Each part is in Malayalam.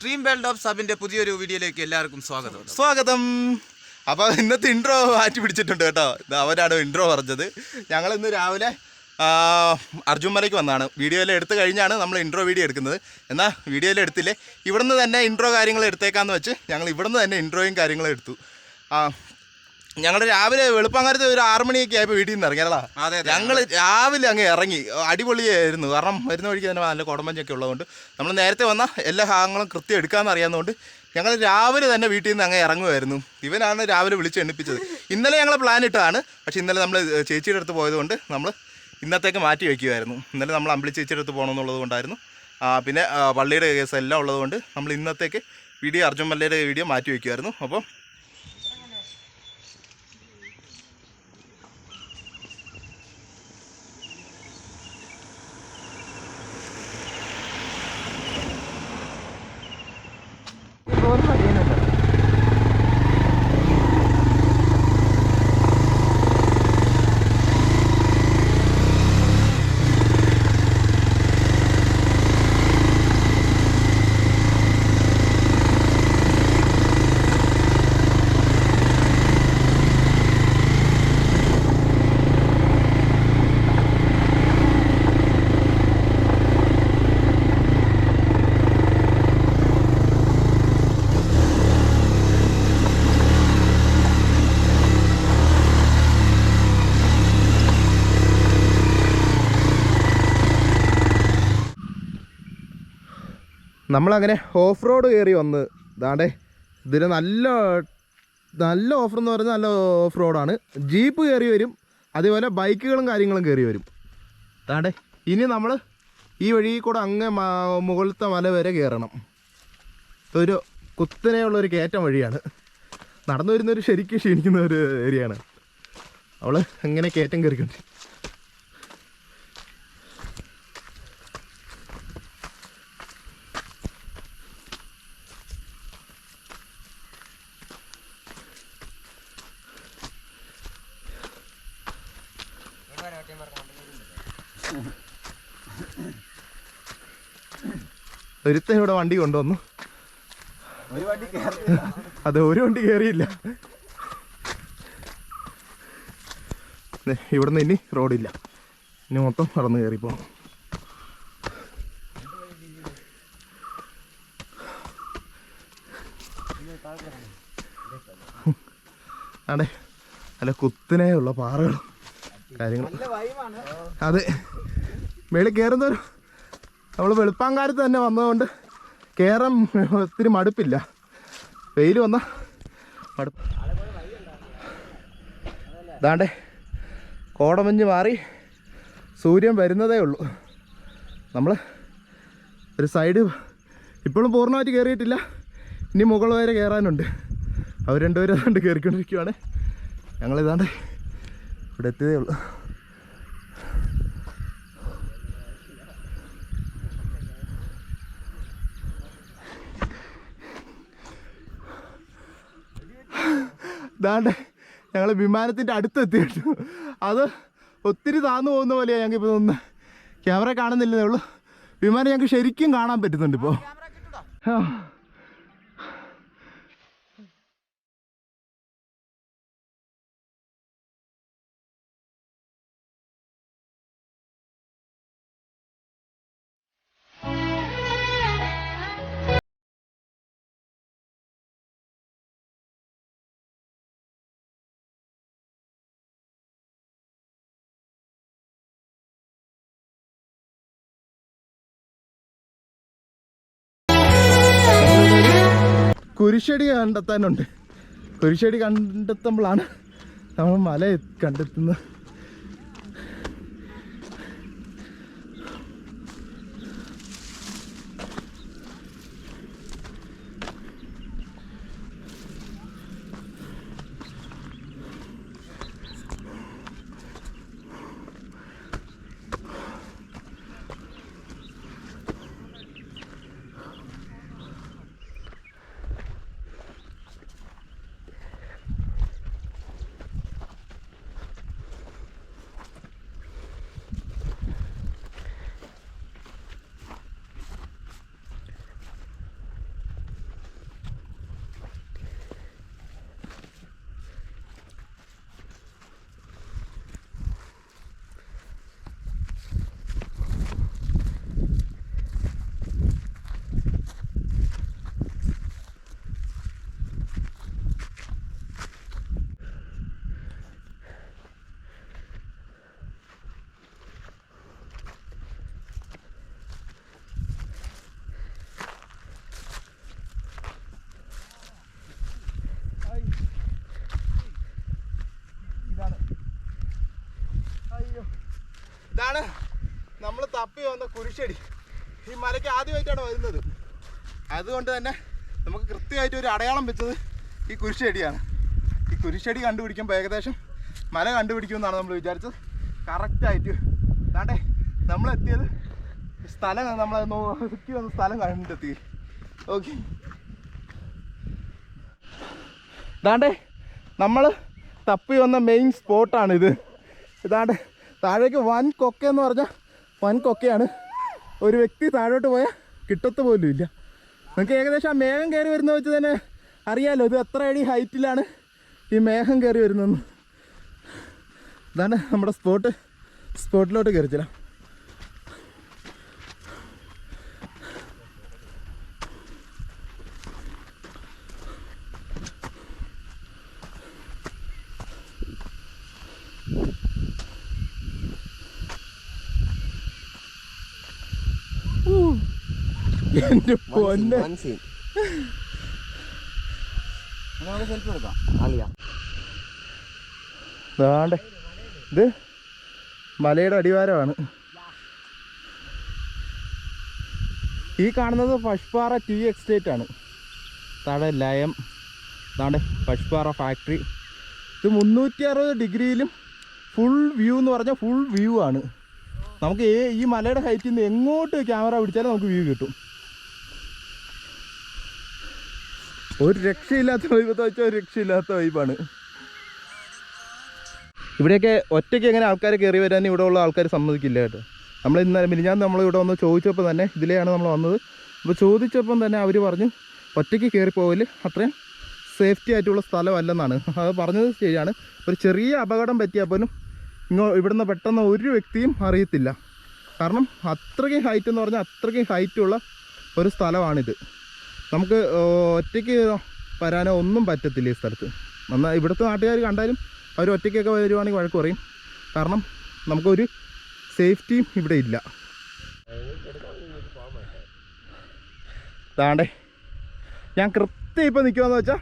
ഡ്രീം വേൾഡ് ഓഫ് സബിന്റെ പുതിയൊരു വീഡിയോയിലേക്ക് എല്ലാവർക്കും സ്വാഗതം. സ്വാഗതം. അപ്പോൾ ഇന്നത്തെ ഇൻട്രോ മാറ്റി പിടിച്ചിട്ടുണ്ട് കേട്ടോ. അവരാണ് ഇൻട്രോ പറഞ്ഞത്. ഞങ്ങൾ ഇന്ന് രാവിലെ അർജുൻ മലയ്ക്ക് വന്നതാണ്. വീഡിയോയിൽ എടുത്തു കഴിഞ്ഞാണ് നമ്മൾ ഇൻട്രോ വീഡിയോ എടുക്കുന്നത്. എന്നാൽ വീഡിയോയിൽ എടുത്തില്ലേ? ഇവിടുന്ന് തന്നെ ഇൻട്രോ കാര്യങ്ങൾ എടുത്തേക്കാന്ന് വെച്ച് ഞങ്ങൾ ഇവിടുന്ന് തന്നെ ഇൻട്രോയും കാര്യങ്ങളും എടുത്തു. ഞങ്ങൾ രാവിലെ വെളുപ്പാങ്കാലത്ത് ഒരു ആറുമണിയൊക്കെ ആയപ്പോൾ വീട്ടിൽ നിന്ന് അതെ. ഞങ്ങൾ രാവിലെ അങ്ങ് ഇറങ്ങി. അടിപൊളിയായിരുന്നു. കാരണം വരുന്ന വഴിക്ക് തന്നെ നല്ല കുടമ്പഞ്ചൊക്കെ ഉള്ളതുകൊണ്ട് നമ്മൾ നേരത്തെ വന്ന എല്ലാ ഭാഗങ്ങളും കൃത്യം എടുക്കാമെന്ന് അറിയാവുന്നതുകൊണ്ട് ഞങ്ങൾ രാവിലെ തന്നെ വീട്ടിൽ നിന്ന് അങ്ങ് ഇറങ്ങുമായിരുന്നു. ഇവനാണ് രാവിലെ വിളിച്ച് എണ്ണിപ്പിച്ചത്. ഇന്നലെ ഞങ്ങൾ പ്ലാൻ ഇട്ടതാണ്. പക്ഷേ ഇന്നലെ നമ്മൾ ചേച്ചിയുടെ അടുത്ത് പോയതുകൊണ്ട് നമ്മൾ ഇന്നത്തേക്ക് മാറ്റി വയ്ക്കുമായിരുന്നു. ഇന്നലെ നമ്മൾ അമ്പിളി ചേച്ചിയുടെ അടുത്ത് പോകണമെന്നുള്ളത് കൊണ്ടായിരുന്നു. പിന്നെ പള്ളിയുടെ കേസ് എല്ലാം ഉള്ളതുകൊണ്ട് നമ്മൾ ഇന്നത്തേക്ക് വീഡിയോ അർജുൻ മല്ലയുടെ വീഡിയോ മാറ്റി വയ്ക്കുമായിരുന്നു. അപ്പം നമ്മളങ്ങനെ ഓഫ് റോഡ് കയറി വന്ന് ദാണ്ടേ ഇതിന് നല്ല നല്ല ഓഫർ എന്ന് പറഞ്ഞാൽ നല്ല ഓഫ് റോഡാണ് ജീപ്പ് കയറി വരും അതേപോലെ ബൈക്കുകളും കാര്യങ്ങളും കയറി വരും. താണ്ടേ ഇനി നമ്മൾ ഈ വഴി കൂടെ അങ്ങ് മുകളിലത്തെ മല വരെ കയറണം ഒരു കുത്തനെയുള്ള ഒരു കയറ്റം വഴിയാണ്. നടന്നു വരുന്നൊരു ശരിക്കും ക്ഷീണിക്കുന്ന ഒരു ഏരിയയാണ്. അവൾ അങ്ങനെ കയറ്റം കയറിക്കൊണ്ട് ഒരുത്തൻ ഇവിടെ വണ്ടി കൊണ്ടുവന്നു. അത് ഒരു വണ്ടി കയറിയില്ല ഇവിടുന്ന് ഇനി റോഡില്ല. ഇനി മൊത്തം നടന്ന് കയറി പോകണം അതെ നല്ല കുത്തിനെയുള്ള പാറകളും കാര്യങ്ങളും. അതെ. മേളിൽ കയറുന്നവരും നമ്മൾ വെളുപ്പാങ്കാലത്ത് തന്നെ വന്നതുകൊണ്ട് കേരം ഒത്തിരി മടുപ്പില്ല. വെയിൽ വന്ന മടുപ്പ്. അതാണ്ട് കോടമഞ്ഞ് മാറി സൂര്യൻ വരുന്നതേ ഉള്ളൂ. നമ്മൾ ഒരു സൈഡ് ഇപ്പോഴും പൂർണമായിട്ട് കയറിയിട്ടില്ല ഇനി മുകൾ വരെ കയറാനുണ്ട് അവർ രണ്ടുപേരും അതുകൊണ്ട് കയറിക്കൊണ്ടിരിക്കുവാണ് ഞങ്ങളിതാണ്ട് ഇവിടെ എത്തിയതേ ഉള്ളൂ. ദാണ്ടെ ഞങ്ങൾ വിമാനത്തിന്റെ അടുത്തെത്തിയിട്ടു. അത് ഒത്തിരി താന്നു പോകുന്ന പോലെയാണ് ഞങ്ങൾക്ക് ഇപ്പോൾ തോന്നുന്നത് ക്യാമറ കാണുന്നില്ലേ ഉള്ളൂ. വിമാനം ഞങ്ങൾക്ക് ശരിക്കും കാണാൻ പറ്റുന്നുണ്ട് ഇപ്പോൾ കുരിശടി കണ്ടെത്താനുണ്ട്. കുരിശടി കണ്ടെത്തുമ്പോഴാണ് നമ്മൾ മല കണ്ടെത്തുന്നത്. ഇതാണ് നമ്മൾ തപ്പി വന്ന കുരിശടി. ഈ മലയ്ക്ക് ആദ്യമായിട്ടാണ് വരുന്നത്. അതുകൊണ്ട് തന്നെ നമുക്ക് കൃത്യമായിട്ട് ഒരു അടയാളം വെച്ചത് ഈ കുരിശടിയാണ്. ഈ കുരിശടി കണ്ടുപിടിക്കുമ്പോൾ ഏകദേശം മല കണ്ടുപിടിക്കുമെന്നാണ് നമ്മൾ വിചാരിച്ചത്. കറക്റ്റായിട്ട് അതാണ്ടേ നമ്മളെത്തിയത് സ്ഥലം നമ്മൾ നോക്കി വന്ന സ്ഥലം കണ്ടെത്തി. ഓക്കെ ഇതാണ്ടേ നമ്മൾ തപ്പി വന്ന മെയിൻ സ്പോട്ടാണിത് ഇത് ഇതാണ്ട് താഴേക്ക് വൻ കൊക്ക എന്ന് പറഞ്ഞാൽ വൻ കൊക്കയാണ്. ഒരു വ്യക്തി താഴോട്ട് പോയാൽ കിട്ടത്ത് പോലും ഇല്ല. നിങ്ങൾക്ക് ഏകദേശം ആ മേഘം കയറി വരുന്ന വെച്ച് തന്നെ അറിയാലോ ഇത് എത്ര അടി ഹൈറ്റിലാണ് ഈ മേഘം കയറി വരുന്നതെന്ന്. ഇതാണ് നമ്മുടെ സ്പോട്ട് സ്പോട്ടിലോട്ട് കയറിച്ചില്ല എന്റെ പൊന്നെ. ദാണ്ടേ. ഇത് മലയുടെ അടിവാരമാണ്. ഈ കാണുന്നത് പഷ്പാറ ടി എക്സ്റ്റേറ്റ് ആണ്. താഴെ ലയം താണ്ടെ പഷ്പാറ ഫാക്ടറി. ഇത് മുന്നൂറ്റി അറുപത് ഡിഗ്രിയിലും ഫുൾ വ്യൂ എന്ന് പറഞ്ഞാൽ ഫുൾ വ്യൂ ആണ്. നമുക്ക് ഈ മലയുടെ ഹൈറ്റിൽ നിന്ന് എങ്ങോട്ട് ക്യാമറ പിടിച്ചാലും നമുക്ക് വ്യൂ കിട്ടും. ഒരു രക്ഷയില്ലാത്ത വൈബത്തെ വെച്ചാൽ ഒരു രക്ഷയില്ലാത്ത വൈബാണ്. ഇവിടെയൊക്കെ ഒറ്റയ്ക്ക് എങ്ങനെ ആൾക്കാർ കയറി വരാൻ ഇവിടെ ഉള്ള ആൾക്കാർ സമ്മതിക്കില്ല കേട്ടോ. നമ്മൾ ഇന്നലെ മിനിഞ്ഞാന്ന് നമ്മൾ ഇവിടെ വന്ന് ചോദിച്ചപ്പോൾ തന്നെ ഇതിലെയാണ് നമ്മൾ വന്നത്. അപ്പോൾ ചോദിച്ചപ്പം തന്നെ അവർ പറഞ്ഞു ഒറ്റയ്ക്ക് കയറിപ്പോകൽ അത്രയും സേഫ്റ്റി ആയിട്ടുള്ള സ്ഥലമല്ലെന്നാണ്. അത് പറഞ്ഞത് ശരിയാണ്. ഒരു ചെറിയ അപകടം പറ്റിയാൽ പോലും ഇങ്ങോ ഇവിടുന്ന് പെട്ടെന്ന് ഒരു വ്യക്തിയും അറിയത്തില്ല. കാരണം അത്രയ്ക്കും ഹൈറ്റ് എന്ന് പറഞ്ഞാൽ അത്രയ്ക്കും ഹൈറ്റുള്ള ഒരു സ്ഥലമാണിത്. നമുക്ക് ഒറ്റയ്ക്ക് വരാനോ ഒന്നും പറ്റത്തില്ല ഈ സ്ഥലത്ത്. എന്നാൽ ഇവിടുത്തെ നാട്ടുകാർ കണ്ടാലും അവർ ഒറ്റയ്ക്കൊക്കെ വരുവാണെങ്കിൽ വഴക്ക് പറയും. കാരണം നമുക്കൊരു സേഫ്റ്റിയും ഇവിടെ ഇല്ല. താണ്ടേ ഞാൻ കൃത്യം ഇപ്പോൾ നിൽക്കുമെന്ന് വെച്ചാൽ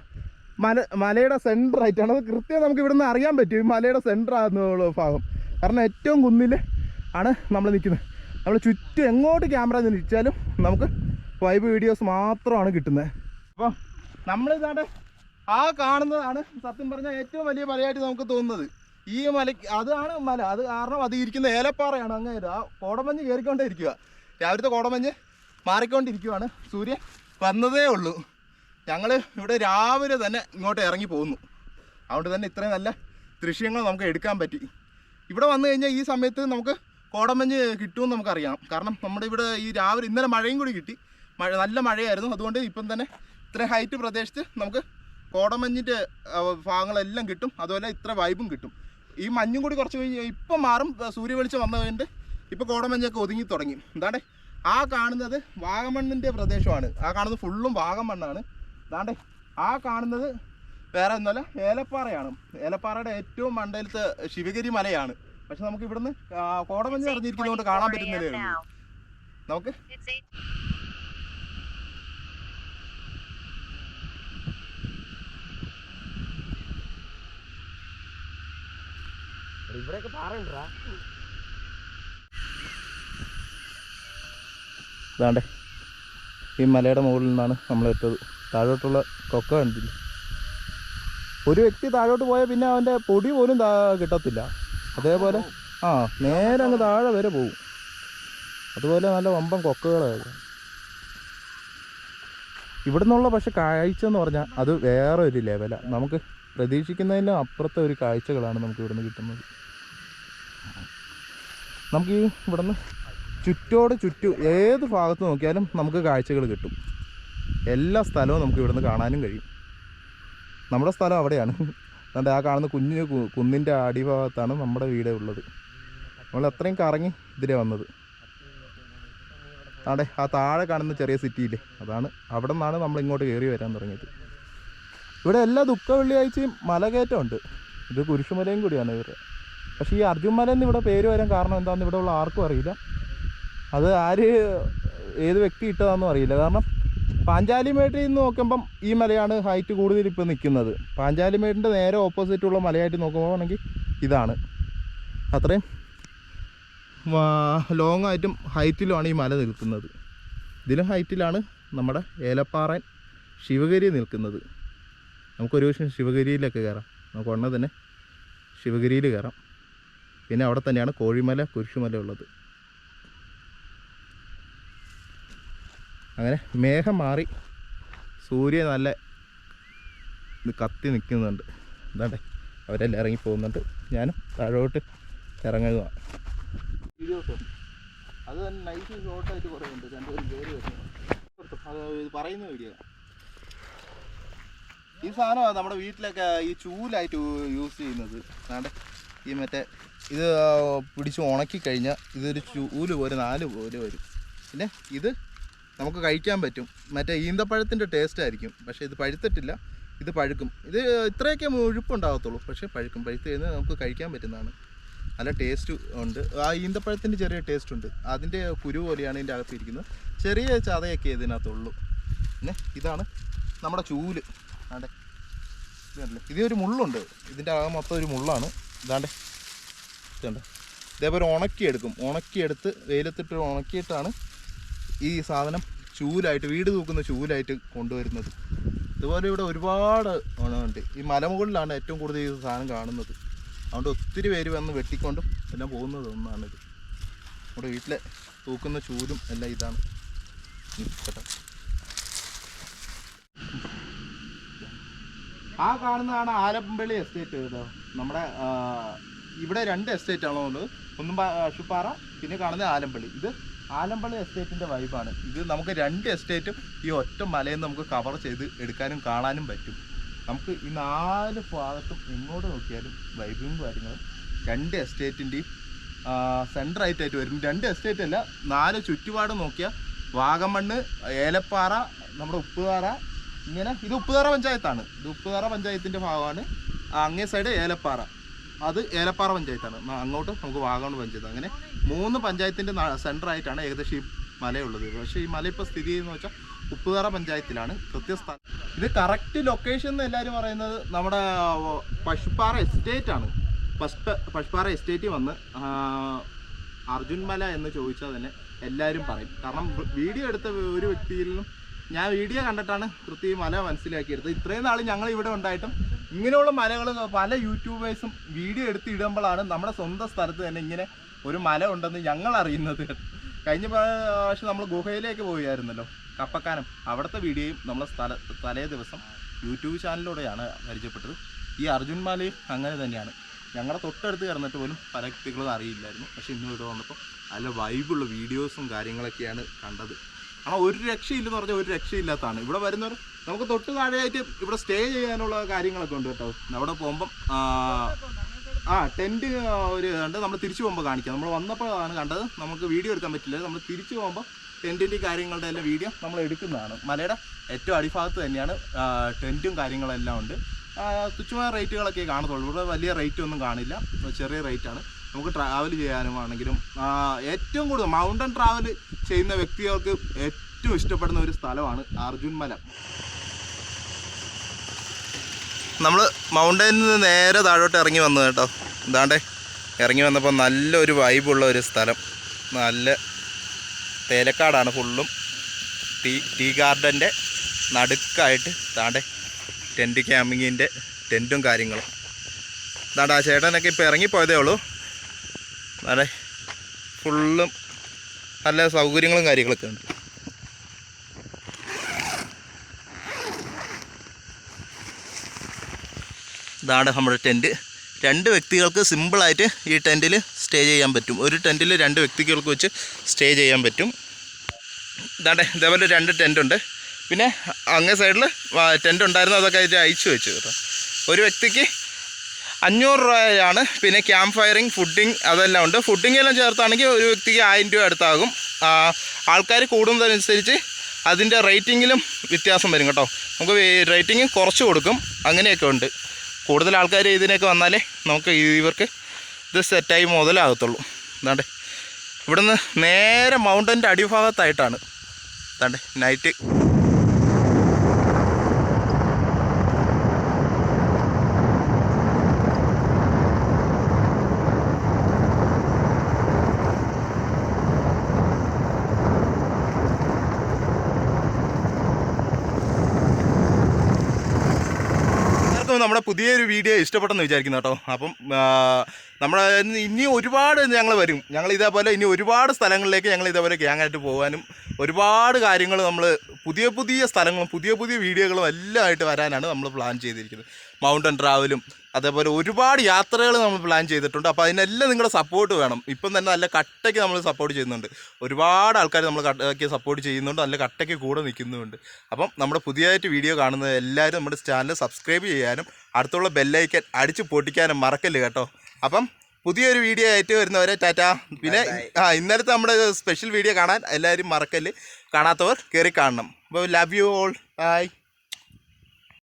മല മലയുടെ സെന്റർ ആയിട്ടാണ്. അത് കൃത്യം നമുക്ക് ഇവിടുന്ന് അറിയാൻ പറ്റും. ഈ മലയുടെ സെന്റർ ആകുന്നുള്ള ഭാഗം. കാരണം ഏറ്റവും കുന്നിൽ ആണ് നമ്മൾ നിൽക്കുന്നത് നമ്മൾ ചുറ്റും എങ്ങോട്ട് ക്യാമറ നിൽച്ചാലും നമുക്ക് വൈബ് വീഡിയോസ് മാത്രമാണ് കിട്ടുന്നത് അപ്പോൾ നമ്മളിതാണ്ട് ആ കാണുന്നതാണ് സത്യം പറഞ്ഞാൽ ഏറ്റവും വലിയ മലയായിട്ട് നമുക്ക് തോന്നുന്നത്. ഈ മല അതാണ് മല അത് കാരണം അത് ഇരിക്കുന്ന ഏലപ്പാറയാണ് അങ്ങനെ ആ കോടമഞ്ഞ് കയറിക്കൊണ്ടേ ഇരിക്കുക രാവിലത്തെ കോടമഞ്ഞ് മാറിക്കൊണ്ടിരിക്കുവാണ്. സൂര്യൻ വന്നതേ ഉള്ളൂ. ഞങ്ങൾ ഇവിടെ രാവിലെ തന്നെ ഇങ്ങോട്ട് ഇറങ്ങി പോകുന്നു അതുകൊണ്ട് തന്നെ ഇത്രയും നല്ല ദൃശ്യങ്ങൾ നമുക്ക് എടുക്കാൻ പറ്റി. ഇവിടെ വന്നു കഴിഞ്ഞാൽ ഈ സമയത്ത് നമുക്ക് കോടമഞ്ഞ് കിട്ടുമെന്ന് നമുക്കറിയാം. കാരണം നമ്മുടെ ഇവിടെ ഈ രാവിലെ ഇന്നലെ മഴയും കൂടി കിട്ടി. മഴ നല്ല മഴയായിരുന്നു. അതുകൊണ്ട് ഇപ്പം തന്നെ ഇത്ര ഹൈറ്റ് പ്രദേശത്ത് നമുക്ക് കോടമഞ്ഞിന്റെ ഭാഗങ്ങളെല്ലാം കിട്ടും. അതുപോലെ ഇത്ര വൈബും കിട്ടും. ഈ മഞ്ഞും കൂടി കുറച്ച് കഴിഞ്ഞ് ഇപ്പം മാറും. ആ, വന്നു വന്നതുകൊണ്ട് ഇപ്പോൾ കോടമഞ്ഞൊക്കെ ഒതുങ്ങി തുടങ്ങി. എന്താണ്ടേ? ആ കാണുന്നത് വാഗമണ്ണിന്റെ പ്രദേശമാണ്. ആ കാണുന്നത് ഫുള്ളും വാഗമണ്ണാണ്. എന്താണ്ട്? ആ കാണുന്നത് വേറെ ഒന്നുമല്ല ഏലപ്പാറയാണ്. ഏലപ്പാറയുടെ ഏറ്റവും മണ്ടയിലത്തെ ശിവഗിരി മലയാണ്. പക്ഷെ നമുക്ക് ഇവിടുന്ന് കോടമഞ്ഞ് അറിഞ്ഞിരിക്കുന്നതുകൊണ്ട് കാണാൻ പറ്റുന്നില്ല നമുക്ക് ഇവിടെയൊക്കെ പാറണ്ടാ ദാണ്ടേ ഈ മലയുടെ മുകളിൽ നിന്നാണ് നമ്മൾ എത്തത് താഴോട്ടുള്ള കൊക്ക കണ്ടില്ല? ഒരു വ്യക്തി താഴോട്ട് പോയാൽ പിന്നെ അവന്റെ പൊടി പോലും കിട്ടത്തില്ല. അതേപോലെ ആ നേരെ അങ്ങ് താഴെ വരെ പോകും. അതുപോലെ നല്ല വമ്പം കൊക്കകളായിരുന്നു ഇവിടെ നിന്നുള്ള പക്ഷെ കാഴ്ച എന്ന് പറഞ്ഞാൽ അത് വേറെ ഒരു ലെവലാണ് നമുക്ക് പ്രതീക്ഷിക്കുന്നതിലും അപ്പുറത്തെ ഒരു കാഴ്ചകളാണ് നമുക്ക് ഇവിടുന്ന് കിട്ടുന്നത്. നമുക്ക് ഈ ഇവിടുന്ന് ചുറ്റോട് ചുറ്റും ഏത് ഭാഗത്ത് നോക്കിയാലും നമുക്ക് കാഴ്ചകൾ കിട്ടും. എല്ലാ സ്ഥലവും നമുക്ക് ഇവിടുന്ന് കാണാനും കഴിയും. നമ്മുടെ സ്ഥലം അവിടെയാണ്. അതുകൊണ്ട് ആ കാണുന്ന കുഞ്ഞു കുന്നിന്റെ അടിഭാഗത്താണ് നമ്മുടെ വീട് ഉള്ളത്. നമ്മൾ അത്രയും കറങ്ങി ഇതിലെ വന്നത്. അതെ ആ താഴെ കാണുന്ന ചെറിയ സിറ്റിയില്ലേ അതാണ്. അവിടെ നിന്നാണ് നമ്മൾ ഇങ്ങോട്ട് കയറി വരാൻ തുടങ്ങിയത്. ഇവിടെ എല്ലാ ദുഃഖ വെള്ളിയാഴ്ചയും മലകയറ്റമുണ്ട്. ഇത് കുരിശുമലയും കൂടിയാണ് ഇവർ പക്ഷേ ഈ അർജുൻ മല എന്ന് ഇവിടെ പേര് വരാൻ കാരണം എന്താണെന്ന് ഇവിടെ ഉള്ള ആർക്കും അറിയില്ല. അത് ആര് ഏത് വ്യക്തി ഇട്ടതാണെന്നും അറിയില്ല. കാരണം പാഞ്ചാലിമേട്ടിൽ നിന്ന് നോക്കുമ്പം ഈ മലയാണ് ഹൈറ്റ് കൂടുതൽ ഇപ്പോൾ നിൽക്കുന്നത് പാഞ്ചാലിമേട്ടിന്റെ നേരെ ഓപ്പോസിറ്റുള്ള മലയായിട്ട് നോക്കുമ്പോൾ ആണെങ്കിൽ ഇതാണ്. അത്രയും ലോങ് ആയിട്ടും ഹൈറ്റിലുമാണ് ഈ മല നിൽക്കുന്നത്. ഇതിലും ഹൈറ്റിലാണ് നമ്മുടെ ഏലപ്പാറൻ ശിവഗിരി നിൽക്കുന്നത്. നമുക്കൊരു പക്ഷേ ശിവഗിരിയിലൊക്കെ കയറാം. നമുക്ക് ഉടനെ തന്നെ ശിവഗിരിയിൽ കയറാം. പിന്നെ അവിടെ തന്നെയാണ് കോഴിമല കുരിശുമല ഉള്ളത്. അങ്ങനെ മേഘം മാറി സൂര്യൻ നല്ല കത്തി നിൽക്കുന്നുണ്ട്. എന്താണ്ടേ അവരെല്ലാം ഇറങ്ങി പോകുന്നുണ്ട്. ഞാനും താഴോട്ട് ഇറങ്ങുക അത് തന്നെ നൈസ് ഷോർട്ടായിട്ട് കുറേ ഉണ്ട്. രണ്ടുപേരും കയറി വരുന്നു. പറയുന്ന വീഡിയോ ഈ സാധനമാണ് നമ്മുടെ വീട്ടിലൊക്കെ ഈ ചൂലായിട്ട് യൂസ് ചെയ്യുന്നത്. അതാണ്ട് ഈ മറ്റേ ഇത് പിടിച്ച് ഉണക്കി കഴിഞ്ഞാൽ ഇതൊരു ചൂൽ പോലെ നാല് പോലെ വരും. പിന്നെ ഇത് നമുക്ക് കഴിക്കാൻ പറ്റും. മറ്റേ ഈന്തപ്പഴത്തിന്റെ ടേസ്റ്റ് ആയിരിക്കും. പക്ഷേ ഇത് പഴുത്തിട്ടില്ല. ഇത് പഴുക്കും. ഇത് ഇത്രയൊക്കെ മുഴുപ്പുണ്ടാകത്തുള്ളൂ പക്ഷേ പഴുക്കും. പഴുത്ത് കഴിഞ്ഞാൽ നമുക്ക് കഴിക്കാൻ പറ്റുന്നതാണ്. നല്ല ടേസ്റ്റ് ഉണ്ട്. ആ ഈന്തപ്പഴത്തിന്റെ ചെറിയ ടേസ്റ്റ് ഉണ്ട്. അതിന്റെ കുരു പോലെയാണ് ഇതിന്റെ അകത്ത് ഇരിക്കുന്നത് ചെറിയ ചതയൊക്കെ ഇതിനകത്തുള്ളൂ. പിന്നെ ഇതാണ് നമ്മുടെ ചൂൽ. ആണ്ടെ ഇതേ ഒരു മുള്ളുണ്ട്. ഇതിന്റെ അകം മൊത്തം ഒരു മുള്ളാണ്. ഇതാണ്ട്. ഇതുണ്ട്. ഇതേപോലെ ഉണക്കിയെടുക്കും ഉണക്കിയെടുത്ത് വെയിലത്തിട്ട് ഉണക്കിയിട്ടാണ് ഈ സാധനം ചൂലായിട്ട് വീട് തൂക്കുന്ന ചൂലായിട്ട് കൊണ്ടുവരുന്നത്. ഇതുപോലെ ഇവിടെ ഒരുപാട് ഉണ്ട് ഈ മലമുകളിലാണ് ഏറ്റവും കൂടുതൽ ഈ സാധനം കാണുന്നത്. അതുകൊണ്ട് ഒത്തിരി പേര് വന്ന് വെട്ടിക്കൊണ്ടും എല്ലാം പോകുന്നത് ഒന്നാണിത്. നമ്മുടെ വീട്ടിലെ തൂക്കുന്ന ചൂലും എല്ലാം ഇതാണ്. കേട്ടോ ആ കാണുന്നതാണ് ആലപ്പള്ളി എസ്റ്റേറ്റ് കേട്ടോ. നമ്മുടെ ഇവിടെ രണ്ട് എസ്റ്റേറ്റ് ആണോ ഉള്ളത്. ഒന്നും അഷുപ്പാറ പിന്നെ കാണുന്നത് ആലമ്പള്ളി ഇത് ആലമ്പള്ളി എസ്റ്റേറ്റിന്റെ വൈബാണ്. ഇത് നമുക്ക് രണ്ട് എസ്റ്റേറ്റും ഈ ഒറ്റ മലയിൽ നമുക്ക് കവർ ചെയ്ത് എടുക്കാനും കാണാനും പറ്റും. നമുക്ക് ഈ നാല് ഭാഗത്തും എങ്ങോട്ട് നോക്കിയാലും വൈബും കാര്യങ്ങളും രണ്ട് എസ്റ്റേറ്റിന്റെയും സെന്റർ ആയിട്ടായിട്ട് വരും. രണ്ട് എസ്റ്റേറ്റ് അല്ല നാല് ചുറ്റുപാട് നോക്കിയാൽ വാഗമണ്ണ് ഏലപ്പാറ നമ്മുടെ ഉപ്പുപാറ ഇങ്ങനെ. ഇത് ഉപ്പുതറ പഞ്ചായത്താണ്. ഇത് ഉപ്പുതറ പഞ്ചായത്തിന്റെ ഭാഗമാണ്. അങ്ങേ സൈഡ് ഏലപ്പാറ. അത് ഏലപ്പാറ പഞ്ചായത്താണ്. അങ്ങോട്ട് നമുക്ക് വാഗമൺ പഞ്ചായത്ത്. അങ്ങനെ മൂന്ന് പഞ്ചായത്തിന്റെ ആയിട്ടാണ് ഏകദേശം ഈ മലയുള്ളത്. പക്ഷേ ഈ മല ഇപ്പോൾ സ്ഥിതി ചെയ്യുന്നത് വെച്ചാൽ ഉപ്പുതറ പഞ്ചായത്തിലാണ്. കൃത്യസ്ഥലം ഇത് കറക്റ്റ് ലൊക്കേഷൻ എന്ന് എല്ലാവരും പറയുന്നത് നമ്മുടെ പശുപ്പാറ എസ്റ്റേറ്റ് ആണ്. പശുപ്പ പശുപ്പാറ എസ്റ്റേറ്റ് വന്ന് അർജുൻ മല എന്ന് ചോദിച്ചാൽ തന്നെ എല്ലാവരും പറയും. കാരണം വീഡിയോ എടുത്ത ഒരു വ്യക്തിയിലും ഞാൻ വീഡിയോ കണ്ടിട്ടാണ് കൃത്യം മല മനസ്സിലാക്കിയെടുത്തത് ഇത്രയും നാൾ ഞങ്ങൾ ഇവിടെ ഉണ്ടായിട്ടും ഇങ്ങനെയുള്ള മലകൾ പല യൂട്യൂബേഴ്സും വീഡിയോ എടുത്ത് ഇടുമ്പോഴാണ് നമ്മുടെ സ്വന്തം സ്ഥലത്ത് തന്നെ ഇങ്ങനെ ഒരു മല ഉണ്ടെന്ന് ഞങ്ങൾ അറിയുന്നത്. കഴിഞ്ഞ പ്രാവശ്യം നമ്മൾ ഗുഹയിലേക്ക് പോയായിരുന്നല്ലോ കപ്പക്കാനം. അവിടുത്തെ വീഡിയോയും നമ്മളെ സ്ഥല തലേ ദിവസം യൂട്യൂബ് ചാനലിലൂടെയാണ് പരിചയപ്പെട്ടത്. ഈ അർജുൻ മലയും അങ്ങനെ തന്നെയാണ്. ഞങ്ങളുടെ തൊട്ടടുത്ത് കിടന്നിട്ട് പോലും പല വ്യക്തികളും അറിയില്ലായിരുന്നു. പക്ഷേ ഇന്ന് ഇവിടെ വന്നപ്പോൾ നല്ല വൈബുള്ള വീഡിയോസും കാര്യങ്ങളൊക്കെയാണ് കണ്ടത്. കാരണം ഒരു രക്ഷയില്ലെന്ന് പറഞ്ഞാൽ ഒരു രക്ഷയില്ലാത്തതാണ്. ഇവിടെ വരുന്നവർ നമുക്ക് തൊട്ട് താഴെയായിട്ട് ഇവിടെ സ്റ്റേ ചെയ്യാനുള്ള കാര്യങ്ങളൊക്കെ ഉണ്ട് കേട്ടോ. അവിടെ പോകുമ്പം ആ, ടെന്റ് ഒരു ഉണ്ട് നമ്മൾ തിരിച്ചു പോകുമ്പോൾ കാണിക്കാം. നമ്മൾ വന്നപ്പോഴാണ് കണ്ടത് നമുക്ക് വീഡിയോ എടുക്കാൻ പറ്റില്ല. നമ്മൾ തിരിച്ചു പോകുമ്പോൾ ടെന്റിന്റെ കാര്യങ്ങളുടെ എല്ലാം വീഡിയോ നമ്മൾ എടുക്കുന്നതാണ്. മലയുടെ ഏറ്റവും അടിഭാഗത്ത് തന്നെയാണ് ആ, ടെന്റും കാര്യങ്ങളെല്ലാം ഉണ്ട്. ആ, തുച്ഛമായ റേറ്റുകളൊക്കെ കാണത്തുള്ളൂ. ഇവിടെ വലിയ റേറ്റ് ഒന്നും കാണില്ല. ചെറിയ റേറ്റാണ് നമുക്ക് ട്രാവൽ ചെയ്യാനുമാണെങ്കിലും ഏറ്റവും കൂടുതൽ മൗണ്ടൻ ട്രാവൽ ചെയ്യുന്ന വ്യക്തികൾക്ക് ഏറ്റവും ഇഷ്ടപ്പെടുന്ന ഒരു സ്ഥലമാണ് അർജുൻ മല. നമ്മൾ മൗണ്ടനിൽ നിന്ന് നേരെ താഴോട്ട് ഇറങ്ങി വന്നു കേട്ടോ. ഇതാണ്ടേ ഇറങ്ങി വന്നപ്പോൾ നല്ലൊരു വൈബുള്ള ഒരു സ്ഥലം. നല്ല തേലക്കാടാണ് ഫുള്ളും ടീ ടീ ഗാർഡന്റെ നടുക്കായിട്ട് താണ്ടെ ടെന്റ് ക്യാമ്പിങ്ങിന്റെ ടെന്റും കാര്യങ്ങളും. ഇതാണ്ട് ആ ചേട്ടനൊക്കെ ഇപ്പോൾ ഇറങ്ങിപ്പോയതേ ഉള്ളൂ. അതെ. ഫുള്ളും നല്ല സൗകര്യങ്ങളും കാര്യങ്ങളൊക്കെ ഉണ്ട്. ഇതാണ് നമ്മുടെ ടെന്റ് രണ്ട് വ്യക്തികൾക്ക് സിമ്പിളായിട്ട് ഈ ടെന്റിൽ സ്റ്റേ ചെയ്യാൻ പറ്റും. ഒരു ടെന്റിൽ രണ്ട് വ്യക്തികൾക്ക് വെച്ച് സ്റ്റേ ചെയ്യാൻ പറ്റും. ഇതാണ്ടെ ഇതേപോലെ രണ്ട് ടെന്റുണ്ട് പിന്നെ അങ്ങേ സൈഡിൽ ടെന്റ് ഉണ്ടായിരുന്നു അതൊക്കെ അതിൽ അയച്ചു വെച്ചു കേട്ടോ. ഒരു വ്യക്തിക്ക് അഞ്ഞൂറ് രൂപയാണ്. പിന്നെ ക്യാമ്പ് ഫയറിങ് ഫുഡിങ് അതെല്ലാം ഉണ്ട്. ഫുഡിങ് എല്ലാം ചേർത്താണെങ്കിൽ ഒരു വ്യക്തിക്ക് ആയിരം രൂപ അടുത്താകും. ആൾക്കാർ കൂടുന്നതനുസരിച്ച് അതിന്റെ റേറ്റിങ്ങിലും വ്യത്യാസം വരും കേട്ടോ. നമുക്ക് റേറ്റിംഗ് കുറച്ച് കൊടുക്കും. അങ്ങനെയൊക്കെ ഉണ്ട്. കൂടുതൽ ആൾക്കാർ ഇതിനൊക്കെ വന്നാലേ നമുക്ക് ഇവർക്ക് ഇത് സെറ്റായി മുതലാകത്തുള്ളൂ. എന്താണ്ട് ഇവിടുന്ന് നേരെ മൗണ്ടന്റെ അടിഭാഗത്തായിട്ടാണ്. എന്താണ്ട് നൈറ്റ് നമ്മുടെ പുതിയൊരു വീഡിയോ ഇഷ്ടപ്പെട്ടെന്ന് വിചാരിക്കുന്നു കേട്ടോ. അപ്പം നമ്മൾ ഇനി ഒരുപാട് ഞങ്ങൾ വരും. ഞങ്ങൾ ഇതേപോലെ ഇനി ഒരുപാട് സ്ഥലങ്ങളിലേക്ക് ഞങ്ങൾ ഇതേപോലെ ഗ്യാങ്ങായിട്ട് പോകാനും ഒരുപാട് കാര്യങ്ങൾ നമ്മൾ പുതിയ പുതിയ സ്ഥലങ്ങളും പുതിയ പുതിയ വീഡിയോകളും എല്ലാം ആയിട്ട് വരാനാണ് നമ്മൾ പ്ലാൻ ചെയ്തിരിക്കുന്നത്. മൗണ്ടൻ ട്രാവലും അതേപോലെ ഒരുപാട് യാത്രകൾ നമ്മൾ പ്ലാൻ ചെയ്തിട്ടുണ്ട്. അപ്പോൾ അതിനെല്ലാം നിങ്ങളുടെ സപ്പോർട്ട് വേണം. ഇപ്പം തന്നെ നല്ല കട്ടയ്ക്ക് നമ്മൾ സപ്പോർട്ട് ചെയ്യുന്നുണ്ട്. ഒരുപാട് ആൾക്കാർ നമ്മൾ കട്ടയ്ക്ക് സപ്പോർട്ട് ചെയ്യുന്നുണ്ട്. നല്ല കട്ടയ്ക്ക് കൂടെ നിൽക്കുന്നുമുണ്ട് അപ്പം നമ്മുടെ പുതിയതായിട്ട് വീഡിയോ കാണുന്ന എല്ലാവരും നമ്മുടെ ചാനൽ സബ്സ്ക്രൈബ് ചെയ്യാനും അടുത്തുള്ള ബെല്ലൈക്കൻ അടിച്ച് പൊട്ടിക്കാനും മറക്കല്ല് കേട്ടോ? അപ്പം പുതിയൊരു വീഡിയോ ആയിട്ട് വരുന്നവരെ ടാറ്റാ. പിന്നെ ആ ഇന്നലത്തെ നമ്മുടെ സ്പെഷ്യൽ വീഡിയോ കാണാൻ എല്ലാവരും മറക്കല്ല്? കാണാത്തവർ കയറി കാണണം. അപ്പോൾ ലവ് യു ഓൾ ബൈ